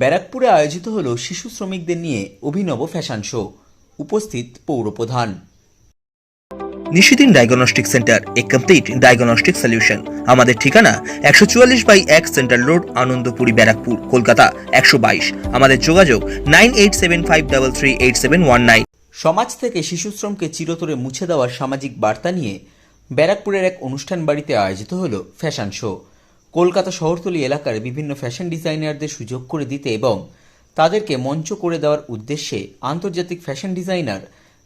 ব্যারাকপুরে আয়োজিত হল শিশু শ্রমিকদের নিয়ে অভিনব ফ্যাশন শো। উপস্থিত পৌরপ্রধান Nishidin diagnostic centre a complete diagnostic solution আমাদের ঠিকানা একশো চুয়াল্লিশ বাই এক সেন্ট্রাল রোড আনন্দপুরি ব্যারাকপুর কলকাতা একশো বাইশ। আমাদের যোগাযোগ nine eight seven five double three eight seven one nine. সমাজ থেকে শিশুশ্রমকে চিরতরে মুছে দেওয়ার সামাজিক বার্তা নিয়ে ব্যারাকপুরের এক অনুষ্ঠান বাড়িতে আয়োজিত হল ফ্যাশন শো। কলকাতা শহরতলি এলাকার বিভিন্ন ফ্যাশন ডিজাইনারদের সুযোগ করে দিতে এবং তাদেরকে মঞ্চ করে দেওয়ার উদ্দেশ্যে আন্তর্জাতিক ফ্যাশন ডিজাইনার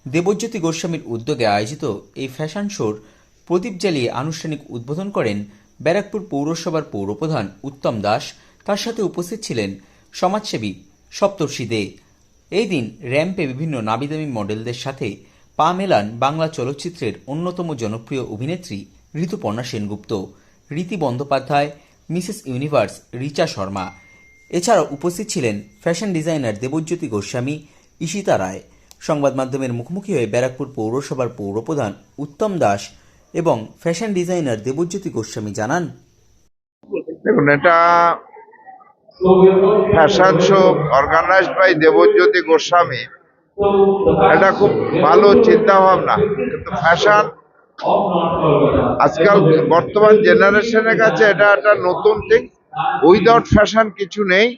দেবজ্যোতি গোস্বামীর উদ্যোগে আয়োজিত এই ফ্যাশন শোর প্রদীপ জ্বালিয়ে আনুষ্ঠানিক উদ্বোধন করেন ব্যারাকপুর পৌরসভার পৌরপ্রধান উত্তম দাস। তার সাথে উপস্থিত ছিলেন সমাজসেবী সপ্তর্ষি দে। এই দিন র্যাম্পে বিভিন্ন নাবিদামি মডেলদের সাথে পা মেলান বাংলা চলচ্চিত্রের অন্যতম জনপ্রিয় অভিনেত্রী Rituparna Sengupta. Riti Bandyopadhyay, Mrs Universe Richa Sharma. এছাড়াও উপস্থিত ছিলেন ফ্যাশন ডিজাইনার দেবজ্যোতি গোস্বামী, ঈশিতা রায়। সংবাদ মাধ্যমের মুখোমুখি হয়ে ব্যারাকপুর পৌরসভার পৌরপ্রধান উত্তম দাস এবং ফ্যাশন ডিজাইনার দেবজ্যোতি গোস্বামী জানান, দেখুন, এটা fashion show organised by Debjyoti Goswami. এটা খুব ভালো চিন্তা ভাবনা কিন্তু ফ্যাশন আজকাল বর্তমান জেনারেশনের কাছে এটা একটা নতুন থিং উইদাউট ফ্যাশন কিছু নেই।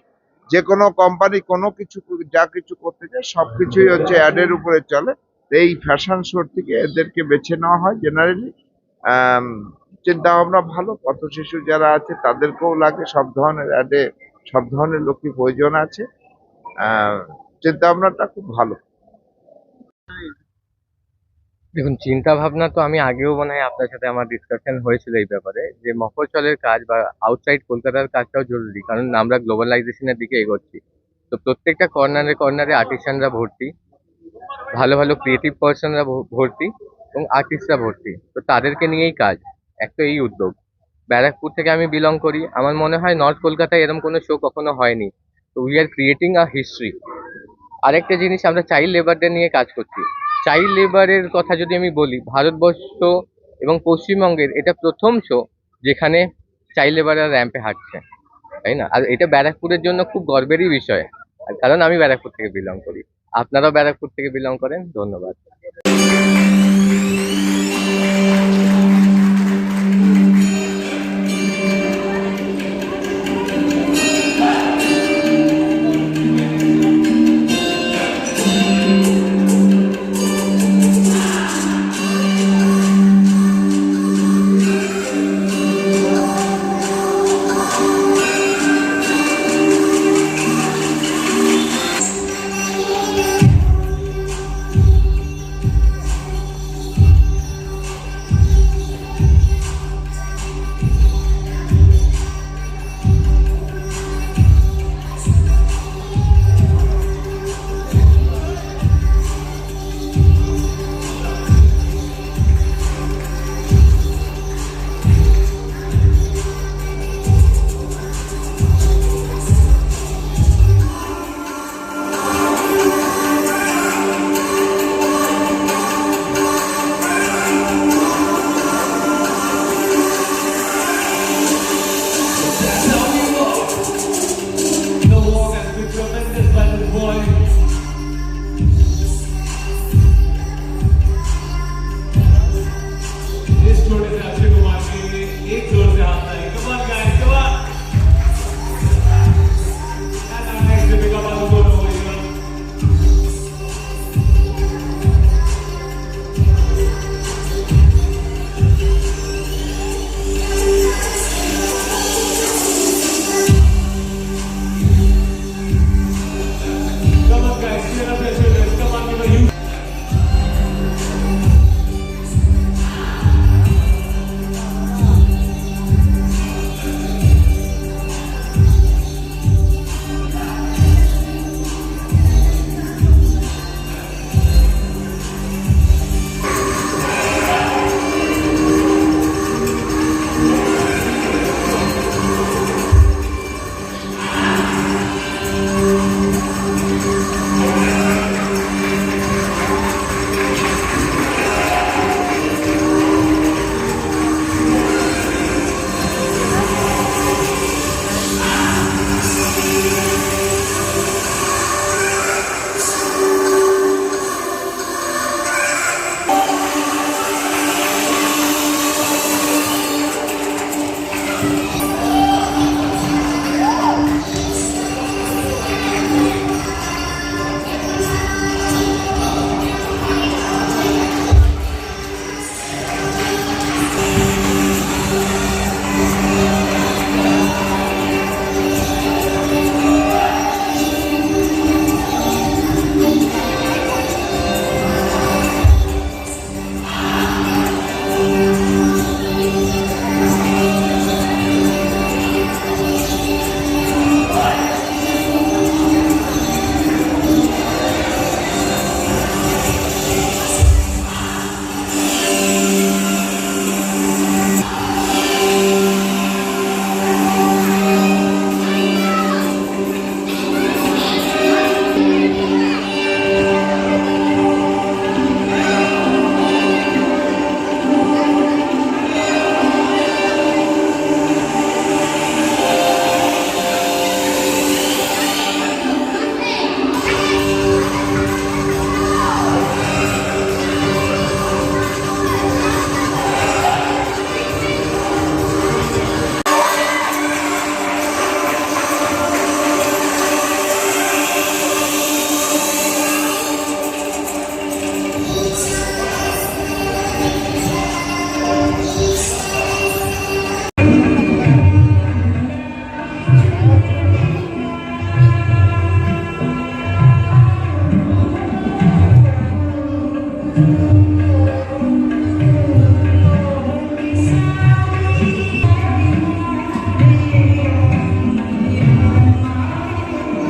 যে কোনো কোম্পানি কোনো কিছু, যা কিছু করতে চায়, সব কিছুই হচ্ছে অ্যাডের উপরে চলে। এই ফ্যাশন শোর থেকে এদেরকে বেছে নেওয়া হয় জেনারেলি চিন্তা ভাবনা ভালো। পথ শিশু যারা আছে, তাদেরকেও লাগে। সব ধরনের অ্যাডে সব ধরনের লোকই প্রয়োজন আছে। চিন্তা ভাবনাটা খুব ভালো। দেখুন চিন্তা ভাবনা তো আমি আগেও মনে হয় আপনার সাথে আমার ডিসকাশন হয়েছিল এই ব্যাপারে যে মফস্বলের কাজ বা আউটসাইড কলকাতার কাজটাও জরুরি, কারণ আমরা গ্লোবালাইজেশনের দিকে এগোচ্ছি। তো প্রত্যেকটা কর্নারে কর্নারে আর্টিসানরা ভর্তি, ভালো ভালো ক্রিয়েটিভ পার্সনরা ভর্তি এবং আর্টিস্টরা ভর্তি। তো তাদেরকে নিয়েই কাজ, এক তো এই উদ্যোগ। ব্যারাকপুর থেকে আমি বিলং করি, আমার মনে হয় নর্থ কলকাতায় এরকম কোনো শো কখনো হয়নি। তো we are creating a history আরেকটা জিনিস আমরা চাইল্ড লেবারদের নিয়ে কাজ করছি। চাইল্ড লেবারের কথা যদি আমি বলি, ভারতবর্ষ এবং পশ্চিমবঙ্গের এটা প্রথম শো যেখানে চাইল্ড লেবাররা র্যাম্পে হাঁটছে, তাই না? আর এটা ব্যারাকপুরের জন্য খুব গর্বেরই বিষয় কারণ আমি ব্যারাকপুর থেকে বিলং করি। আপনারাও ব্যারাকপুর থেকে বিলং করেন, ধন্যবাদ। Good.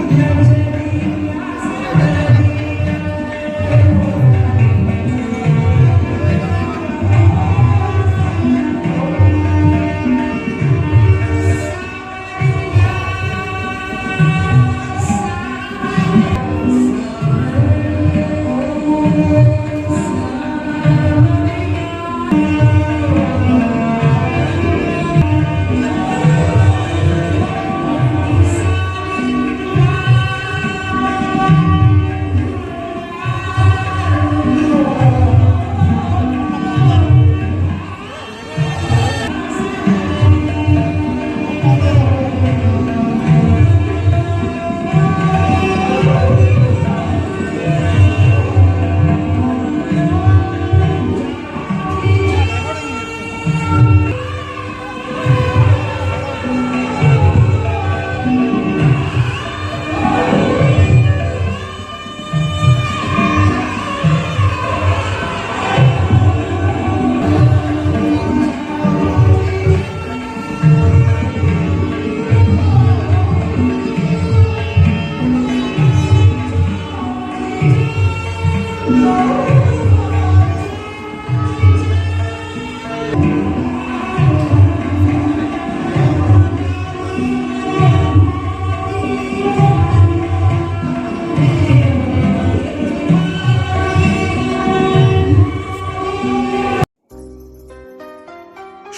the